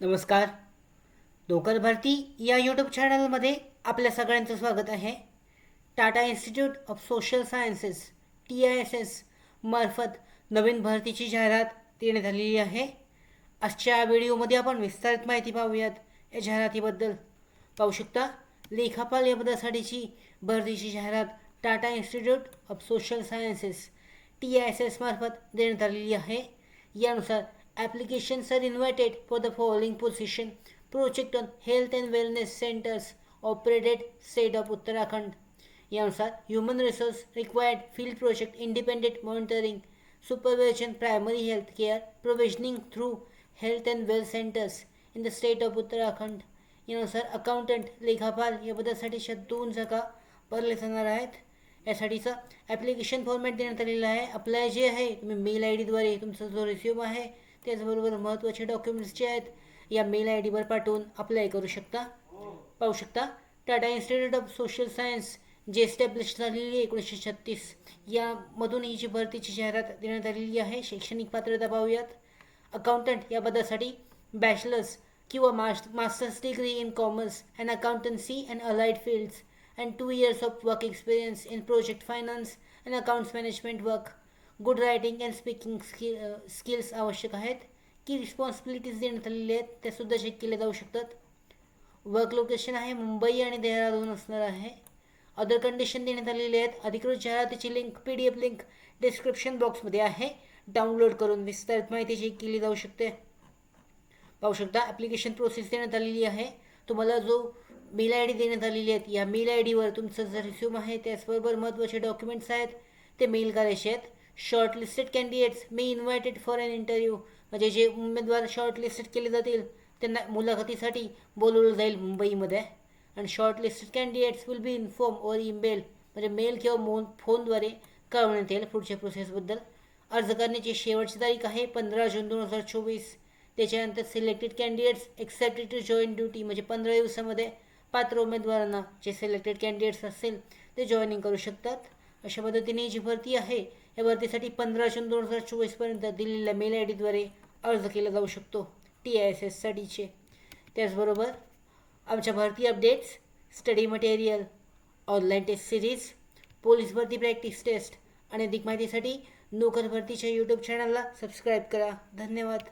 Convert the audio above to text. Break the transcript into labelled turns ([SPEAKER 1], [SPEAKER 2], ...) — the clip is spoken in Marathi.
[SPEAKER 1] नमस्कार. लोकल भारती या यूट्यूब चॅनलमध्ये आपल्या सगळ्यांचं स्वागत आहे. Tata institute of social sciences T I S S मार्फत नवीन भरतीची जाहिरात देण्यात आलेली आहे. आजच्या व्हिडिओमध्ये आपण विस्तारित माहिती पाहूयात. या जाहिरातीबद्दल पाहू शकता लेखापाल या पदासाठीची भरतीची जाहिरात Tata institute of social sciences T I S S मार्फत देण्यात आलेली आहे. यानुसार applications are invited for the following position project on health and wellness centres operated state of Uttarakhand यानुसार human resource required field project independent monitoring supervision primary health care provisioning through health and wealth centres in the state of Uttarakhand यानुसार अकाउंटंट लेखापाल या पदासाठी अशा दोन जागा भरल्या जाणार आहेत. यासाठीचा ॲप्लिकेशन फॉर्मॅट देण्यात आलेलं आहे. अप्लाय जे आहे तुम्ही मेल आय डीद्वारे तुमचा जो रिस्यूम आहे त्याचबरोबर महत्त्वाचे डॉक्युमेंट्स जे आहेत या मेल आय डीवर पाठवून अप्लाय करू शकता. पाहू शकता. Tata institute of social science जे एस्टॅब्लिश झालेली आहे एकोणीसशे छत्तीस. यामधून ही जी भरतीची जाहिरात देण्यात आलेली आहे शैक्षणिक पात्रता पाहूयात. अकाउंटंट या पदासाठी बॅचलर्स किंवा मास masters degree in commerce and accountancy and allied fields and two years of work experience in project finance and accounts management work good writing and speaking skill skills आवश्यक आहेत. की रिस्पॉन्सिबिलिटीज देण्यात आलेल्या आहेत त्यासुद्धा चेक केल्या जाऊ शकतात. वर्क लोकेशन आहे मुंबई आणि देहरादून असणार आहे. अदर कंडिशन देण्यात आलेले आहेत अधिकृत जाहिरातीची link P D F link description बॉक्समध्ये आहे. डाउनलोड करून विस्तारित माहिती चेक केली जाऊ शकते. पाहू शकता ॲप्लिकेशन प्रोसेस देण्यात आलेली आहे. तुम्हाला जो मेल आय डी देण्यात आलेली आहेत या मेल आय डीवर तुमचं जर रिस्यूम आहे त्याचबरोबर महत्त्वाचे डॉक्युमेंट्स आहेत ते मेल करायचे आहेत. Shortlisted candidates may invited for an interview म्हणजे जे उमेदवार शॉर्टलिस्टेड केले जातील त्यांना मुलाखतीसाठी बोलवलं जाईल मुंबईमध्ये. आणि shortlisted candidates will be inform or email म्हणजे मेल किंवा मोन फोनद्वारे कळवण्यात येईल पुढच्या प्रोसेसबद्दल अर्ज करण्याची शेवटची तारीख आहे पंधरा जून दोन हजार चोवीस. त्याच्यानंतर selected candidates expected to join duty म्हणजे पंधरा दिवसामध्ये पात्र उमेदवारांना जे सिलेक्टेड कॅन्डिडेट्स असतील ते जॉईनिंग करू शकतात. अशा पद्धतीने जी भरती आहे या भरतीसाठी पंधरा जून दोन हजार चोवीसपर्यंत दिलेल्या मेल आय डीद्वारे अर्ज केला जाऊ शकतो टी आय एस एससाठीचे त्याचबरोबर आमच्या भरती updates study material online test series police भरती प्रॅक्टिस टेस्ट आणि अधिक माहितीसाठी नोकर भरतीच्या यूट्यूब चॅनलला सबस्क्राईब करा. धन्यवाद.